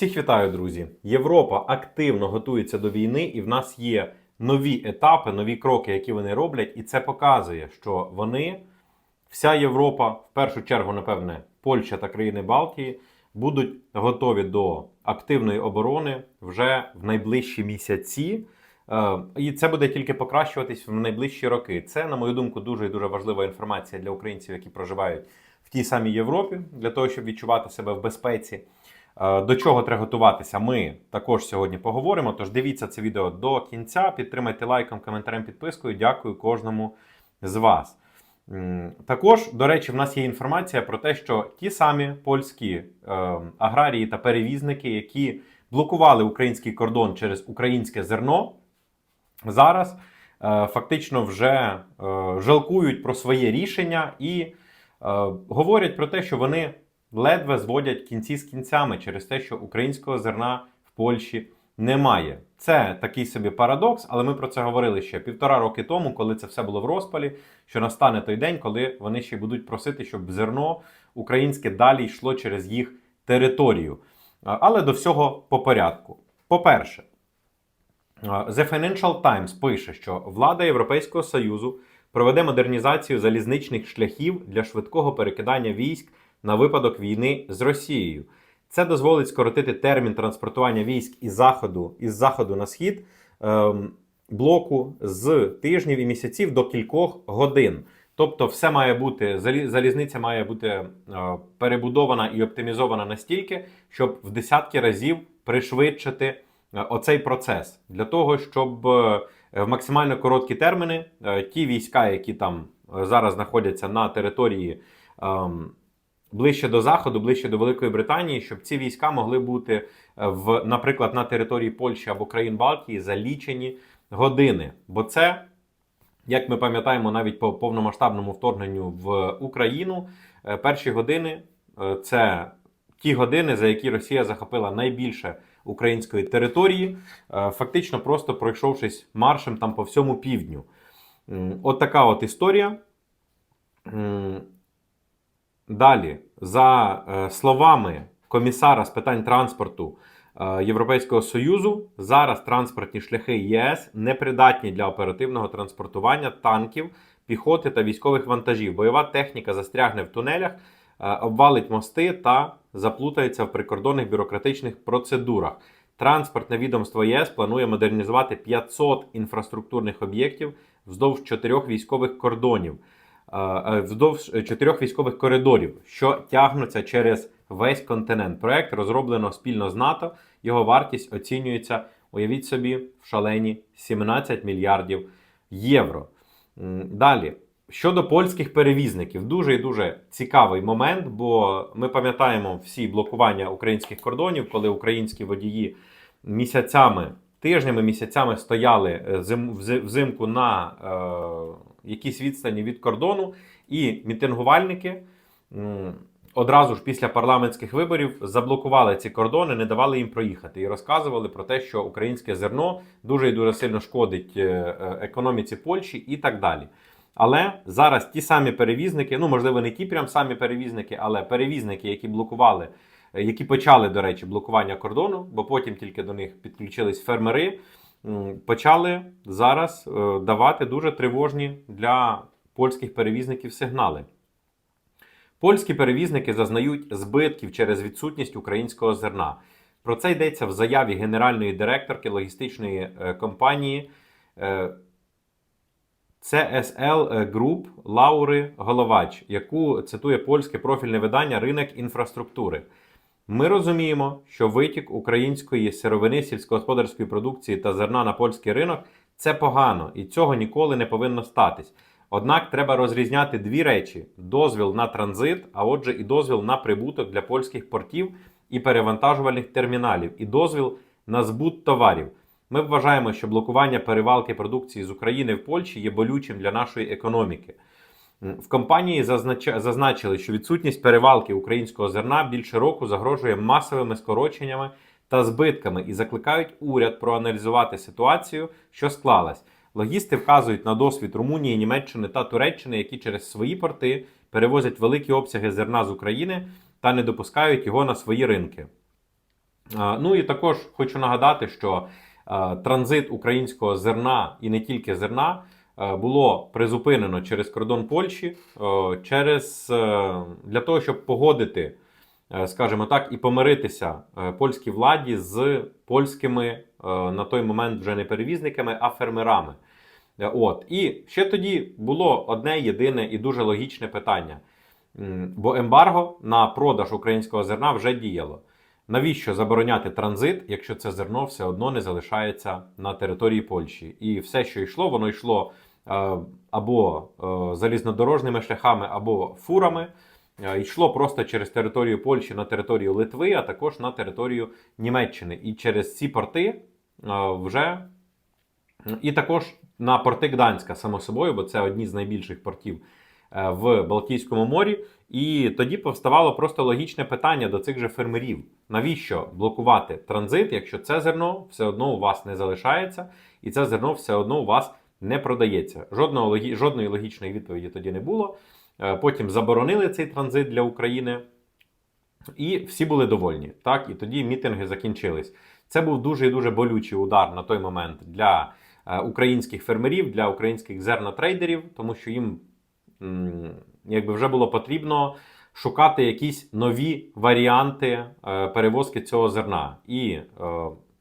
Всіх вітаю, друзі! Європа активно готується до війни, і в нас є нові етапи, нові кроки, які вони роблять, і це показує, що вони, вся Європа, в першу чергу, напевне, Польща та країни Балтії, будуть готові до активної оборони вже в найближчі місяці. Е, І це буде тільки покращуватись в найближчі роки. Це, на мою думку, дуже і дуже важлива інформація для українців, які проживають в тій самій Європі, для того, щоб відчувати себе в безпеці. Е, До чого треба готуватися, ми також сьогодні поговоримо. Тож дивіться це відео до кінця, підтримайте лайком, коментарем, підпискою. Дякую кожному з вас. Також, до речі, в нас є інформація про те, що ті самі польські е, аграрії та перевізники, які блокували український кордон через українське зерно, зараз е, фактично вже жалкують про своє рішення і говорять про те, що вони ледве зводять кінці з кінцями через те, що українського зерна в Польщі немає. Це такий собі парадокс, але ми про це говорили ще півтора роки тому, коли це все було в розпалі. Що настане той день, коли вони ще будуть просити, щоб зерно українське далі йшло через їх територію. Але до всього по порядку. По-перше, The Financial Times пише, що влада Європейського Союзу проведе модернізацію залізничних шляхів для швидкого перекидання військ на випадок війни з Росією. Це дозволить скоротити термін транспортування військ із заходу із заходу на схід ем, блоку з тижнів і місяців до кількох годин. Тобто, все має бути залі- залізниця має бути е, перебудована і оптимізована настільки, щоб в десятки разів пришвидшити е, оцей процес для того, щоб е, в максимально короткі терміни е, ті війська, які там е, зараз знаходяться на території ем, ближче до заходу, ближче до Великої Британії, щоб ці війська могли бути е, в, наприклад, на території Польщі або країн Балтії за лічені години. Бо це, як ми пам'ятаємо, навіть по повномасштабному вторгненню в Україну, е, перші години е, це ті години, за які Росія захопила найбільше української території, фактично просто пройшовшись маршем там по всьому півдню. От така от історія. Далі, за е, словами комісара з питань транспорту е, Європейського Союзу, зараз транспортні шляхи ЄС непридатні для оперативного транспортування танків, піхоти та військових вантажів. Бойова техніка застрягне в тунелях, е, обвалить мости та заплутається в прикордонних бюрократичних процедурах. Транспортне відомство ЄС планує модернізувати 500 інфраструктурних об'єктів вздовж чотирьох військових кордонів вздовж чотирьох військових коридорів, що тягнуться через весь континент. Проект розроблено спільно з НАТО. Його вартість оцінюється, уявіть собі, в шалені 17 мільярдів євро. Далі. Щодо польських перевізників, дуже і дуже цікавий момент, бо ми пам'ятаємо всі блокування українських кордонів, коли українські водії місяцями, тижнями, місяцями стояли е, зим- взимку на якійсь відстані від кордону, і мітингувальники одразу ж після парламентських виборів заблокували ці кордони, не давали їм проїхати і розказували про те, що українське зерно дуже і дуже сильно шкодить е, е, економіці Польщі і так далі. Але зараз ті самі перевізники, ну можливо, не ті прям самі перевізники, але перевізники, які блокували, е, які почали, до речі, блокування кордону, бо потім тільки до них підключились фермери, почали зараз е, давати дуже тривожні для польських перевізників сигнали. Польські перевізники зазнають збитків через відсутність українського зерна. Про це йдеться в заяві генеральної директорки логістичної е, компанії е, CSL Group Лаури Головач, яку цитує польське профільне видання Ринок інфраструктури. Ми розуміємо, що витік української сировини сільськогосподарської продукції та зерна на польський ринок це погано, і цього ніколи не повинно статись. Однак треба розрізняти дві речі: дозвіл на транзит, а отже, і дозвіл на прибуток для польських портів і перевантажувальних терміналів, і дозвіл на збут товарів. Ми вважаємо, що блокування перевалки продукції з України в Польщі є болючим для нашої економіки. М, В компанії зазначили, що відсутність перевалки українського зерна більше року загрожує масовими скороченнями та збитками і закликають уряд проаналізувати ситуацію, що склалась. Логісти вказують на досвід Румунії, Німеччини та Туреччини, які через свої порти перевозять великі обсяги зерна з України та не допускають його на свої ринки. Е, Ну і також хочу нагадати, що е, транзит українського зерна і не тільки зерна е, було призупинено через кордон Польщі, е, через е, для того, щоб погодити, е, скажімо так, і помиритися е, польській владі з польськими е, на той момент вже не перевізниками, а фермерами. Е, От і ще тоді було одне єдине і дуже логічне питання. Бо ембарго на продаж українського зерна вже діяло. Навіщо забороняти транзит, якщо це зерно все одно не залишається на території Польщі? І все, що йшло, воно йшло е, або е, залізнодорожними шляхами, або фурами. Е, йшло просто через територію Польщі на територію Литви, а також на територію Німеччини. І через ці порти е, вже і також на порти Гданська, само собою, бо це одні з найбільших портів е, в Балтійському морі. І тоді повставало просто логічне питання до цих же фермерів: навіщо блокувати транзит, якщо це зерно все одно у вас не залишається, і це зерно все одно у вас не продається. Жодного. Жодної логічної відповіді тоді не було. Е, Потім заборонили цей транзит для України. І всі були довольні. Так, і тоді мітинги закінчились. Це був дуже і дуже болючий удар на той момент для е, українських фермерів, для українських зернотрейдерів, тому що їм якби вже було потрібно шукати якісь нові варіанти е, перевозки цього зерна. І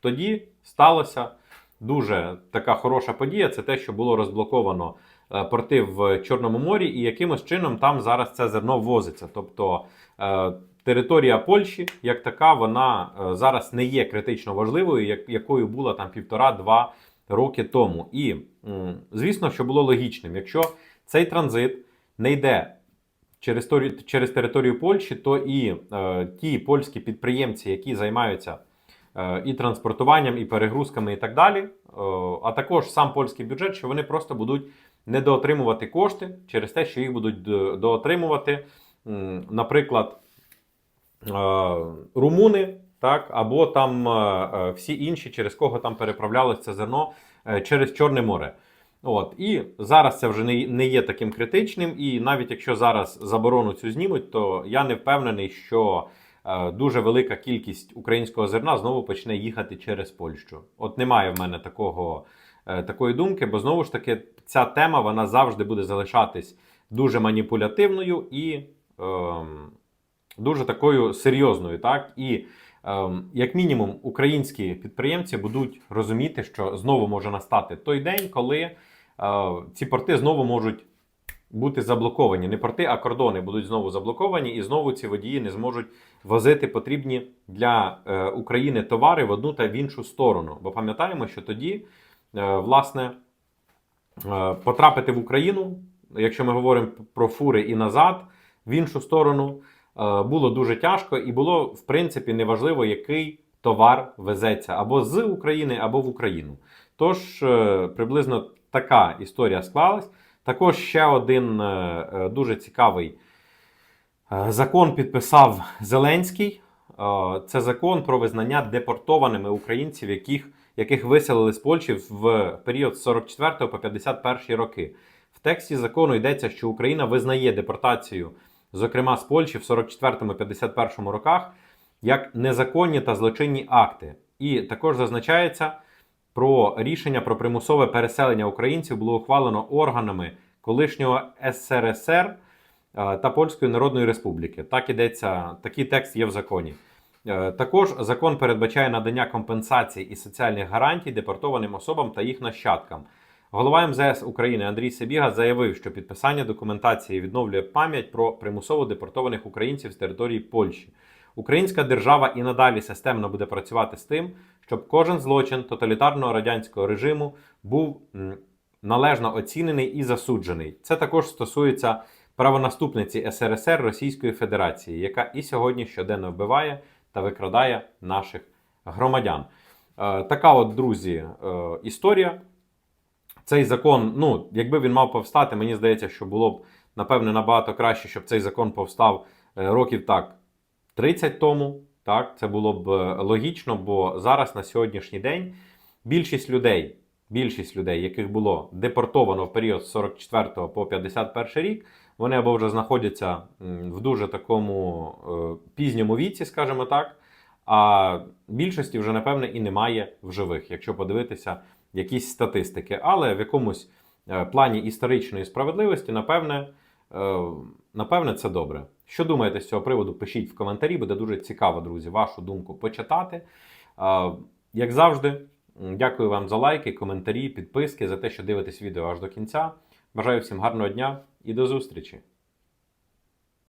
тоді сталося дуже така хороша подія. Це те, що було розблоковано е, порти в Чорному морі, і якимось чином там зараз це зерно возиться. Тобто е, територія Польщі, як така, вона е, зараз не є критично важливою, як, якою була там півтора-два роки тому. І звісно, що було логічним, якщо цей транзит не йде через, через територію Польщі, то і е, ті польські підприємці, які займаються і транспортуванням, і перегрузками, і так далі, е, а також сам польський бюджет, що вони просто будуть недоотримувати кошти через те, що їх будуть доотримувати, наприклад, е, румуни, так, або там е, е, всі інші, через кого там переправлялось це зерно е, через Чорне море. От і зараз це вже не, є таким критичним. І навіть якщо зараз заборону цю знімуть, то я не впевнений, що е, дуже велика кількість українського зерна знову почне їхати через Польщу. От немає в мене такого, е, такої думки, бо знову ж таки ця тема вона завжди буде залишатись дуже маніпулятивною і ем, дуже такою серйозною. Так? І ем, як мінімум українські підприємці будуть розуміти, що знову може настати той день, коли е, ці порти знову можуть бути заблоковані. Не порти, а кордони будуть знову заблоковані, і знову ці водії не зможуть возити потрібні для е, України товари в одну та в іншу сторону. Бо пам'ятаємо, що тоді, е, власне, е, потрапити в Україну, якщо ми говоримо про фури і назад, в іншу сторону, було дуже тяжко, і було, в принципі, неважливо, який товар везеться або з України, або в Україну. Тож, приблизно така історія склалась. Також ще один е, е, дуже цікавий е, закон підписав Зеленський. Це закон про визнання депортованими українців, яких, яких виселили з Польщі в період з 44 по 51 роки. В тексті закону йдеться, що Україна визнає депортацію, зокрема з Польщі в 44-51 роках, як незаконні та злочинні акти. І також зазначається про рішення про примусове переселення українців було ухвалено органами колишнього СРСР е, та Польської Народної Республіки. Так ідеться, такий текст є в законі. Е, Також закон передбачає надання компенсацій і соціальних гарантій депортованим особам та їх нащадкам. Голова МЗС України Андрій Себіга заявив, що підписання документації відновлює пам'ять про примусово депортованих українців з території Польщі. Українська держава і надалі системно буде працювати з тим, щоб кожен злочин тоталітарного радянського режиму був належно оцінений і засуджений. Це також стосується правонаступниці СРСР Російської Федерації, яка і сьогодні щоденно вбиває та викрадає наших громадян. Е, така, от, друзі, е, історія. Цей закон, ну, якби він мав повстати, мені здається, що було б напевне набагато краще, щоб цей закон повстав е, років так 30 тому. Так, це було б е, логічно, бо зараз на сьогоднішній день більшість людей, більшість людей, яких було депортовано в період з 44 по 51 рік, вони або вже знаходяться в дуже такому е, пізньому віці, скажімо так, а більшості вже, напевне, і немає в живих, якщо подивитися якісь статистики. Але в якомусь е, плані історичної справедливості, напевне, напевне, це добре. Що думаєте з цього приводу? Пишіть в коментарі, буде дуже цікаво, друзі, вашу думку почитати. Е, Як завжди, дякую вам за лайки, коментарі, підписки, за те, що дивитесь відео аж до кінця. Бажаю всім гарного дня і до зустрічі!